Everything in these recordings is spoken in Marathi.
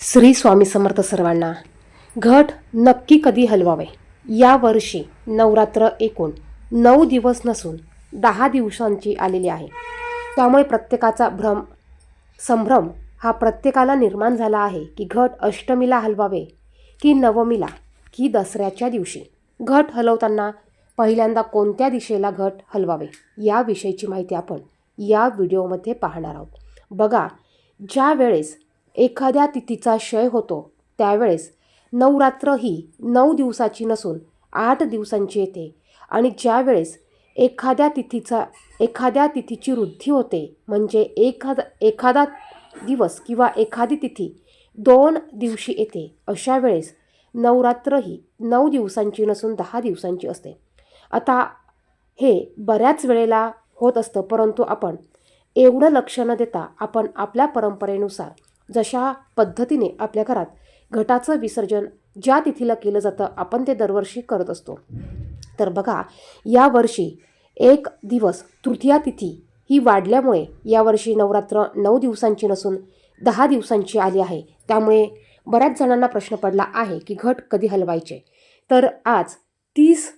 श्री स्वामी समर्थ सर्वांना घट नक्की कधी हलवावे? या वर्षी नवरात्र एकूण नऊ दिवस नसून दहा दिवसांची आलेली आहे. त्यामुळे प्रत्येकाचा भ्रम संभ्रम हा प्रत्येकाला निर्माण झाला आहे की घट अष्टमीला हलवावे की नवमीला की दसऱ्याच्या दिवशी? घट हलवताना पहिल्यांदा कोणत्या दिशेला घट हलवावे? याविषयीची माहिती आपण या व्हिडिओमध्ये पाहणार आहोत. बघा ज्या वेळेस एखाद्या तिथीचा क्षय होतो. त्यावेळेस नवरात्र ही नऊ दिवसाची नसून आठ दिवसांची येते. आणि ज्यावेळेस एखाद्या तिथीचा एखाद्या तिथीची वृद्धी होते म्हणजे एखादा एखादा दिवस किंवा एखादी तिथी दोन दिवशी येते अशा वेळेस नवरात्र ही नऊ दिवसांची नसून दहा दिवसांची असते. आता हे बऱ्याच वेळेला होत असतं परंतु आपण एवढं लक्ष न देता आपण आपल्या परंपरेनुसार जशा पद्धतीने आपल्या घरात घटाचं विसर्जन ज्या तिथीला केलं जातं आपण ते दरवर्षी करत असतो. तर बघा यावर्षी एक दिवस तृतीया तिथी ही वाढल्यामुळे यावर्षी नवरात्र नऊ दिवसांची नसून दहा दिवसांची आली आहे. त्यामुळे बऱ्याच जणांना प्रश्न पडला आहे की घट कधी हलवायचे? तर आज तीस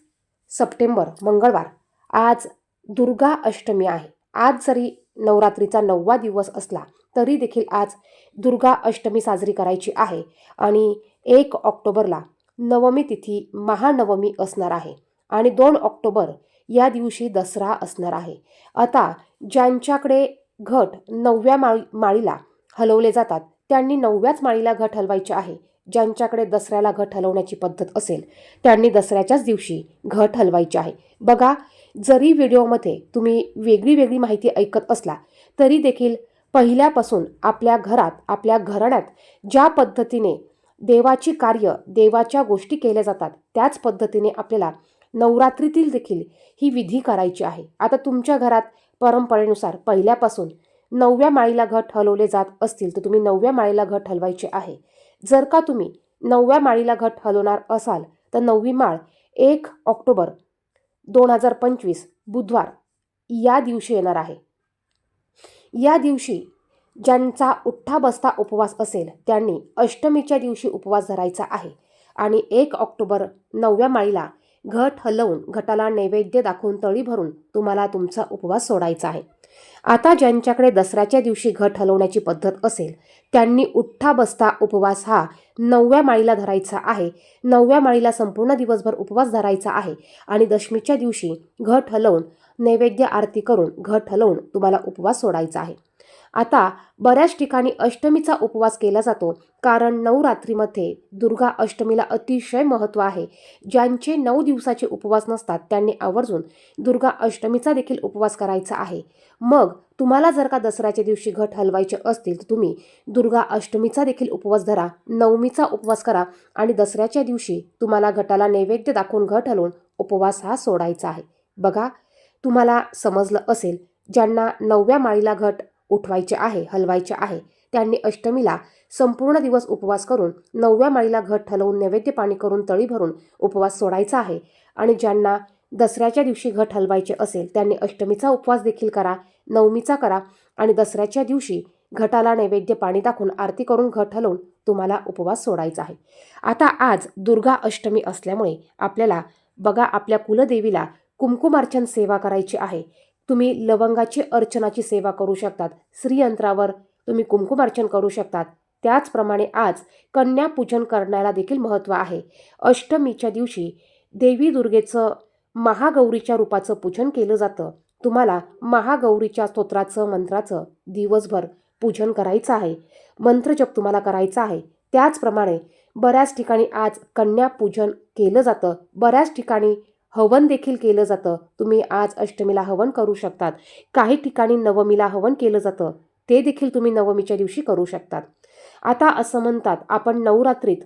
सप्टेंबर मंगळवार आज दुर्गा अष्टमी आहे. आज जरी नवरात्रीचा नववा दिवस असला तरी देखील आज दुर्गा अष्टमी साजरी करायची आहे आणि एक ऑक्टोबरला नवमी तिथी महानवमी असणार आहे आणि दोन ऑक्टोबर या दिवशी दसरा असणार आहे. आता ज्यांच्याकडे घट नवव्या माळी माळीला हलवले जातात त्यांनी नवव्याच माळीला घट हलवायचे आहे. ज्यांच्याकडे दसऱ्याला घट हलवण्याची पद्धत असेल त्यांनी दसऱ्याच्याच दिवशी घट हलवायचे आहे. बघा जरी व्हिडिओमध्ये तुम्ही वेगळी वेगळी माहिती ऐकत असला तरी देखील पहिल्यापासून आपल्या घरात आपल्या घराण्यात ज्या पद्धतीने देवाची कार्य देवाच्या गोष्टी केल्या जातात त्याच पद्धतीने आपल्याला नवरात्रीतील देखील ही विधी करायची आहे. आता तुमच्या घरात परंपरेनुसार पहिल्यापासून नवव्या माळीला घट हलवले जात असतील तर तुम्ही नवव्या माळीला घट हलवायचे आहे. जर का तुम्ही नवव्या माळीला घट हलवणार असाल तर नववी माळ एक ऑक्टोबर दोन हजार पंचवीस बुधवार या दिवशी येणार आहे. या दिवशी ज्यांचा उठ्ठा बसता उपवास असेल त्यांनी अष्टमीच्या दिवशी उपवास धरायचा आहे आणि एक ऑक्टोबर नवव्या माळीला घट हलवून घटाला नैवेद्य दाखवून तळी भरून तुम्हाला तुमचा उपवास सोडायचा आहे. आता ज्यांच्याकडे दसऱ्याच्या दिवशी घट हलवण्याची पद्धत असेल त्यांनी उठ्ठा बसता उपवास हा नवव्या माळीला धरायचा आहे. नवव्या माळीला संपूर्ण दिवसभर उपवास धरायचा आहे आणि दशमीच्या दिवशी घट हलवून नैवेद्य आरती करून घट हलवून तुम्हाला उपवास सोडायचा आहे. आता बऱ्याच ठिकाणी अष्टमीचा उपवास केला जातो कारण नवरात्रीमध्ये दुर्गा अष्टमीला अतिशय महत्त्व आहे. ज्यांचे नऊ दिवसाचे उपवास नसतात त्यांनी आवर्जून दुर्गा अष्टमीचा देखील उपवास करायचा आहे. मग तुम्हाला जर का दसऱ्याच्या दिवशी घट हलवायचे असतील तर तुम्ही दुर्गा अष्टमीचा देखील उपवास धरा नवमीचा उपवास करा आणि दसऱ्याच्या दिवशी तुम्हाला घटाला नैवेद्य दाखवून घट हलवून उपवास हा सोडायचा आहे. बघा तुम्हाला समजलं असेल ज्यांना नवव्या माळीला घट उठवायचे आहे हलवायचे आहे त्यांनी अष्टमीला संपूर्ण दिवस उपवास करून नवव्या माळीला घट हलवून नैवेद्य पाणी करून तळी भरून उपवास सोडायचा आहे. आणि ज्यांना दसऱ्याच्या दिवशी घट हलवायचे असेल त्यांनी अष्टमीचा उपवास देखील करा नवमीचा करा आणि दसऱ्याच्या दिवशी घटाला नैवेद्य पाणी दाखवून आरती करून घट हलवून तुम्हाला उपवास सोडायचा आहे. आता आज दुर्गा अष्टमी असल्यामुळे आपल्याला बघा आपल्या कुलदेवीला कुमकुमार्चन सेवा करायची आहे. तुम्ही लवंगाची अर्चनाची सेवा करू शकतात. श्रीयंत्रावर तुम्ही कुमकुमार्चन करू शकतात. त्याचप्रमाणे आज कन्यापूजन करण्याला देखील महत्त्व आहे. अष्टमीच्या दिवशी देवी दुर्गेचं महागौरीच्या रूपाचं पूजन केलं जातं. तुम्हाला महागौरीच्या स्तोत्राचं मंत्राचं दिवसभर पूजन करायचं आहे. मंत्रजप तुम्हाला करायचा आहे. त्याचप्रमाणे बऱ्याच ठिकाणी आज कन्यापूजन केलं जातं. बऱ्याच ठिकाणी हवन देखील केलं जातं. तुम्ही आज अष्टमीला हवन करू शकतात. काही ठिकाणी नवमीला हवन केलं जातं. ते देखील तुम्ही नवमीच्या दिवशी करू शकतात. आता असं म्हणतात आपण नवरात्रीत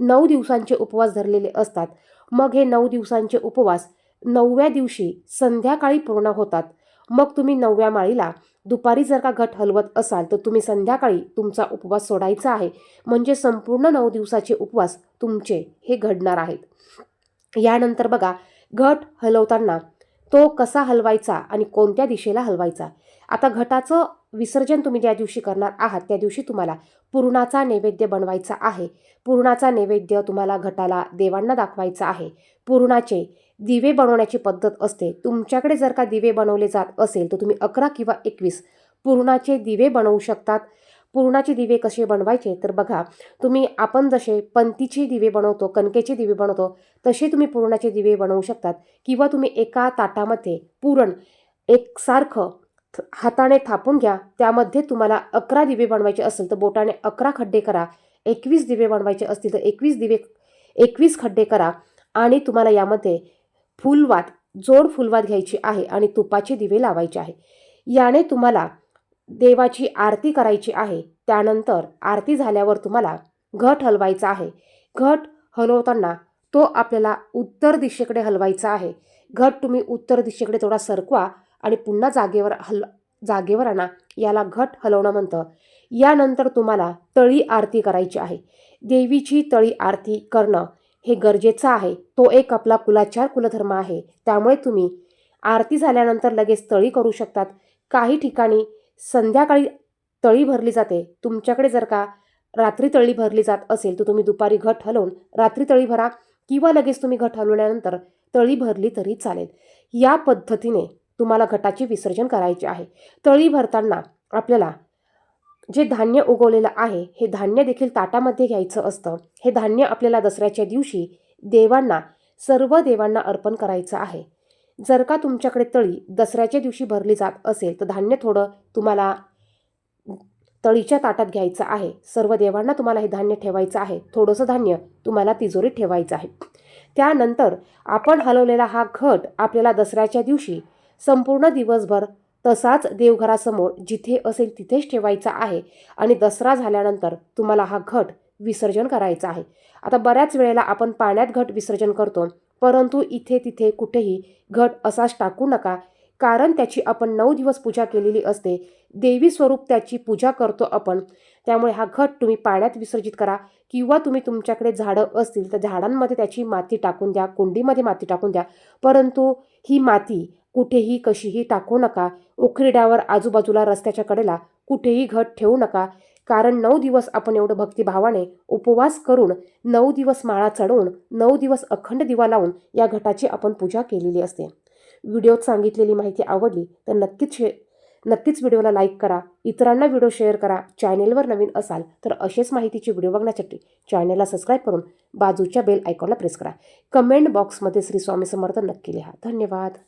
नऊ दिवसांचे उपवास धरलेले असतात. मग हे नऊ दिवसांचे उपवास नवव्या दिवशी संध्याकाळी पूर्ण होतात. मग तुम्ही नवव्या माळीला दुपारी जर का घट हलवत असाल तर तुम्ही संध्याकाळी तुमचा उपवास सोडायचा आहे. म्हणजे संपूर्ण नऊ दिवसाचे उपवास तुमचे हे घडणार आहेत. यानंतर बघा घट हलवताना तो कसा हलवायचा आणि कोणत्या दिशेला हलवायचा? आता घटाचं विसर्जन तुम्ही ज्या दिवशी करणार आहात त्या दिवशी तुम्हाला पुरणाचा नैवेद्य बनवायचा आहे. पुरणाचा नैवेद्य तुम्हाला घटाला देवांना दाखवायचा आहे. पुरणाचे दिवे बनवण्याची पद्धत असते. तुमच्याकडे जर का दिवे बनवले जात असेल तर तुम्ही अकरा किंवा एकवीस पुरणाचे दिवे बनवू शकतात. पुरणाचे दिवे कसे बनवायचे? तर बघा तुम्ही आपण जसे पंतीचे दिवे बनवतो कणकेचे दिवे बनवतो तसे तुम्ही पुरणाचे दिवे बनवू शकतात. किंवा तुम्ही एका ताटामध्ये पुरण एकसारखं थ- हाताने थापून घ्या. त्यामध्ये तुम्हाला अकरा दिवे बनवायचे असेल तर बोटाने अकरा खड्डे करा. एकवीस दिवे बनवायचे असतील तर एकवीस दिवे एकवीस खड्डे करा. आणि तुम्हाला यामध्ये फुलवात जोड फुलवात घ्यायची आहे आणि तुपाचे दिवे लावायचे आहे. याने तुम्हाला देवाची आरती करायची आहे. त्यानंतर आरती झाल्यावर तुम्हाला घट हलवायचा आहे. घट हलवताना तो आपल्याला उत्तर दिशेकडे हलवायचा आहे. घट तुम्ही उत्तर दिशेकडे थोडा सरकवा आणि पुन्हा जागेवर हल जागेवर आणा. याला घट हलवणं म्हणतं. यानंतर तुम्हाला तळी आरती करायची आहे. देवीची तळी आरती करणं हे गरजेचं आहे. तो एक आपला कुलाचार कुलधर्म आहे. त्यामुळे तुम्ही आरती झाल्यानंतर लगेच तळी करू शकतात. काही ठिकाणी संध्याकाळी तळी भरली जाते. तुमच्याकडे जर का रात्री तळी भरली जात असेल तर तुम्ही दुपारी घट हलवून रात्री तळी भरा किंवा लगेच तुम्ही घट हलवल्यानंतर तळी भरली तरी चालेल. या पद्धतीने तुम्हाला घटाचे विसर्जन करायचे आहे. तळी भरताना आपल्याला जे धान्य उगवलेलं आहे हे धान्य देखील ताटामध्ये घ्यायचं असतं. हे धान्य आपल्याला दसऱ्याच्या दिवशी देवांना सर्व देवांना अर्पण करायचं आहे. जर का तुमच्याकडे तळी दसऱ्याच्या दिवशी भरली जात असेल तर धान्य थोडं तुम्हाला तळीच्या ताटात घ्यायचं आहे. सर्व देवांना तुम्हाला हे धान्य ठेवायचं आहे. थोडंसं धान्य तुम्हाला तिजोरीत ठेवायचं आहे. त्यानंतर आपण हलवलेला हा घट आपल्याला दसऱ्याच्या दिवशी संपूर्ण दिवसभर तसाच देवघरासमोर जिथे असेल तिथेच ठेवायचा आहे आणि दसरा झाल्यानंतर तुम्हाला हा घट विसर्जन करायचा आहे. आता बऱ्याच वेळेला आपण पाण्यात घट विसर्जन करतो. परंतु इथे तिथे कुठेही घट असाच टाकू नका. कारण त्याची आपण नऊ दिवस पूजा केलेली असते. देवी स्वरूप त्याची पूजा करतो आपण. त्यामुळे हा घट तुम्ही पाण्यात विसर्जित करा. किंवा तुम्ही तुमच्याकडे झाडं असतील तर झाडांमध्ये त्याची माती टाकून द्या. कुंडीमध्ये माती टाकून द्या. परंतु ही माती कुठेही कशीही टाकू नका. उखरिड्यावर आजूबाजूला रस्त्याच्या कडेला कुठेही घट ठेवू नका. कारण नऊ दिवस आपण एवढं भक्तिभावाने उपवास करून नऊ दिवस माळा चढवून नऊ दिवस अखंड दिवा लावून या घटाची आपण पूजा केलेली असते. व्हिडिओत सांगितलेली माहिती आवडली तर नक्कीच शे नक्कीच व्हिडिओला लाईक करा इतरांना व्हिडिओ शेअर करा चॅनेलवर नवीन असाल तर असेच माहितीची व्हिडिओ बघण्यासाठी चॅनेलला सबस्क्राईब करून बाजूच्या बेल आयकॉनला प्रेस करा. कमेंट बॉक्समध्ये श्री स्वामी समर्थ नक्की लिहा. धन्यवाद.